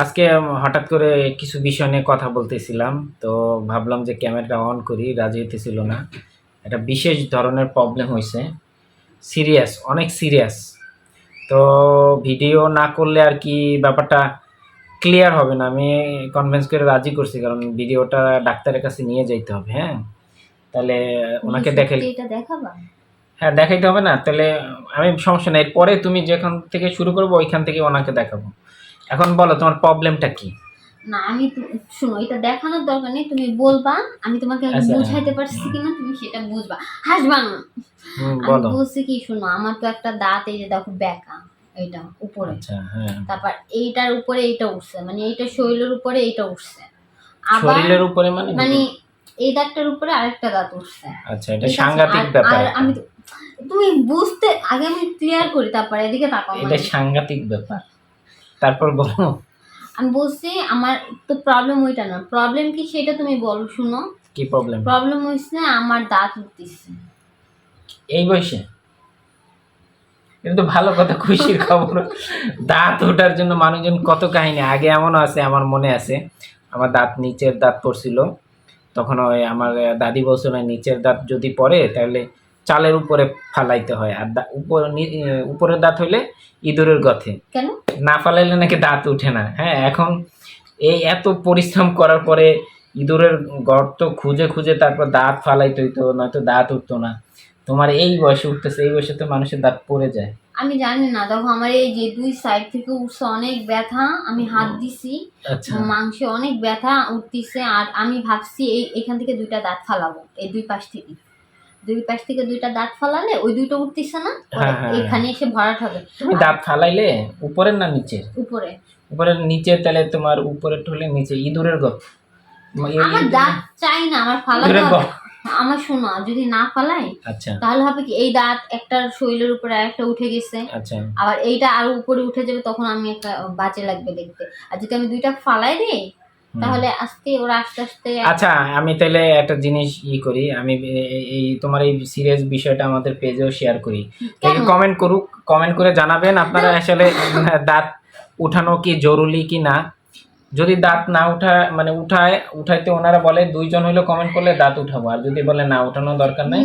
আজকে হঠাৎ করে কিছু বিষয় নিয়ে কথা বলতেছিলাম তো ভাবলাম যে ক্যামেরাটা অন করি রাজি হইতেছিল না। একটা বিশেষ ধরনের প্রবলেম হয়েছে সিরিয়াস অনেক সিরিয়াস তো ভিডিও না করলে আর কি ব্যাপারটা ক্লিয়ার হবে না। আমি কনভিন্স করে রাজি করছি কারণ ভিডিওটা ডাক্তারের কাছে নিয়ে যাইতে হবে হ্যাঁ? তাহলে ওনাকে দেখে হ্যাঁ দেখাইতে হবে না। তাহলে আমি সমস্যা নেই। এরপরে তুমি যেখান থেকে শুরু করব ওইখান থেকে ওনাকে দেখাবো। এখন বলো তোমার প্রবলেমটা কি? না আমি শোনো এটা দেখানোর দরকার নেই তুমি বলবা আমি তোমাকে আচ্ছা। বুঝাইতে পারছি কিনা তুমি সেটা বুঝবা। হাসবা না। আমি বলছি কি শোনো আমার তো একটা দাঁত এই যে দেখো বেঁকা এইটা উপরে। আচ্ছা হ্যাঁ। তারপর এইটার উপরে এইটা উঠছে মানে এইটা শরীরের উপরে এইটা উঠছে। আবার শরীরের উপরে মানে মানে এই দাঁতটার উপরে আরেকটা দাঁত উঠছে। আচ্ছা এটা সাংঘাতিক ব্যাপার আর আমি তুমি বুঝতে আগে আমি ক্লিয়ার করি তারপরে এদিকে তাকাও এটা মানে। সাংঘাতিক ব্যাপার। তারপর বলো। আমি বলছি আমার তো প্রবলেম ওইটা না। প্রবলেম কি সেটা তুমি বলো শুনো। কি প্রবলেম প্রবলেম হচ্ছে আমার দাঁত উঠতেছে। এই বয়সে? এটা তো ভালো কথা খুশির খবর। দাঁত ওঠার জন্য মানুষজন কত কাহিনী। আগে এমনও আছে আমার মনে আছে। আমার দাঁত নিচের দাঁত পড়ছিল। তখন ওই আমার দাদি বলছিল নিচের দাঁত যদি পড়ে তাহলে চালের উপরে ফালাইতে হয়। আর উপর উপরের দাঁত হইলে ইঁদুরের গথে। কেন? না ফালাইলে নাকি দাঁত উঠে না। হ্যাঁ এখন এই এত পরিশ্রম করার পরে ইঁদুরের গর্ত খুঁজে খুঁজে তারপর দাঁত ফালাইতে হইতো নয়তো দাঁত উঠতো না। তোমার এই বয়সে উঠতেছে এই বয়সে তো মানুষের দাঁত পড়ে যায়। আমি জানি না। দেখো আমার এই যে দুই সাইড থেকে উঠছে অনেক ব্যথা আমি হাত দিছি আচ্ছা। মাংসে অনেক ব্যথা উঠতেছে আর আমি ভাবছি এই এখান থেকে দুইটা দাঁত ফালাবো এই দুই পাশ থেকে। দুই পাশ থেকে দুইটা দাঁত ফালালে ওই দুইটা উঠতেছে না পরে হ্যাঁ, হ্যাঁ, এখানে এসে ভরাট হবে। তুমি দাঁত ফালাইলে উপরের না নিচের? উপরে। উপরের নিচে তাহলে তোমার উপরের হলে নিচে ইঁদুরের গত আমার দাঁত চাই না আমার ইঁদুরের আমার শোনো যদি না ফালাই আচ্ছা। তাহলে হবে কি এই দাঁত একটার শরীরের উপরে আরেকটা উঠে গেছে। আচ্ছা। আবার এইটা আরও উপরে উঠে যাবে তখন আমি একটা বাজে লাগবে দেখতে। আর যদি আমি দুইটা ফালাই দিই। তাহলে আস্তে ওরা আস্তে আস্তে আচ্ছা আমি তাহলে একটা জিনিস ই করি। আমি এই তোমার এই সিরিয়াস বিষয়টা আমাদের পেজেও শেয়ার করি? কমেন্ট করুক কমেন্ট করে জানাবেন আপনারা আসলে দাঁত উঠানো কি জরুরি কি না। যদি দাঁত না উঠা মানে উঠায় উঠাইতে ওনারা বলে দুইজন হইল কমেন্ট করলে দাঁত উঠাবো। আর যদি বলে না উঠানো দরকার নাই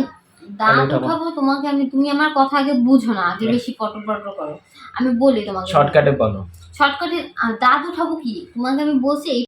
দাঁত উঠাবো। তোমাকে আমি তুমি আমার কথা আগে বুঝো না আগে বেশি পটর পটর করো। আমি বলি তোমাকে। শর্টকাটে বলো। শর্টকাটে দাঁত উঠাবো কি? তোমাকে আমি বলছি এই